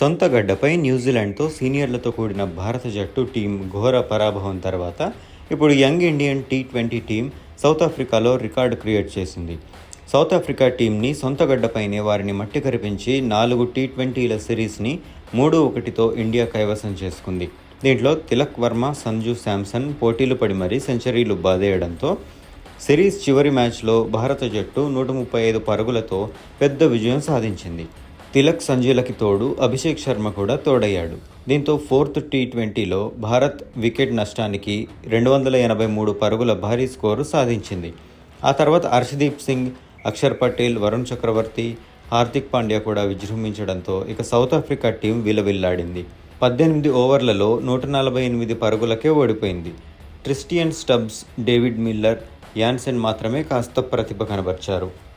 సొంత గడ్డపై న్యూజిలాండ్తో సీనియర్లతో కూడిన భారత జట్టు టీం ఘోర పరాభవం తర్వాత ఇప్పుడు young Indian T twenty team south ఆఫ్రికాలో రికార్డు క్రియేట్ చేసింది. సౌత్ ఆఫ్రికా టీంని సొంత గడ్డపైనే వారిని మట్టి కరిపించి నాలుగు టీ ట్వంటీల సిరీస్ని మూడు ఒకటితో ఇండియా కైవసం చేసుకుంది. దీంట్లో తిలక్ వర్మ సంజు శాంసన్ పోటీలు పడి మరీ సెంచరీలు బాదేయడంతో సిరీస్ చివరి మ్యాచ్లో భారత జట్టు నూట ముప్పై ఐదు పరుగులతో పెద్ద విజయం సాధించింది. తిలక్ సంజులకి తోడు అభిషేక్ శర్మ కూడా తోడయ్యాడు. దీంతో ఫోర్త్ టీ ట్వంటీలో భారత్ వికెట్ నష్టానికి రెండు వందల ఎనభై మూడు పరుగుల భారీ స్కోరు సాధించింది. ఆ తర్వాత హర్షదీప్ సింగ్ అక్షర్ పటేల్ వరుణ్ చక్రవర్తి హార్దిక్ పాండ్యా కూడా విజృంభించడంతో ఇక సౌత్ ఆఫ్రికా టీం విలవిల్లాడింది. పద్దెనిమిది ఓవర్లలో నూట నలభై ఎనిమిది పరుగులకే ఓడిపోయింది. Tristan Stubbs David Miller Jansen మాత్రమే కాస్త ప్రతిభ కనబర్చారు.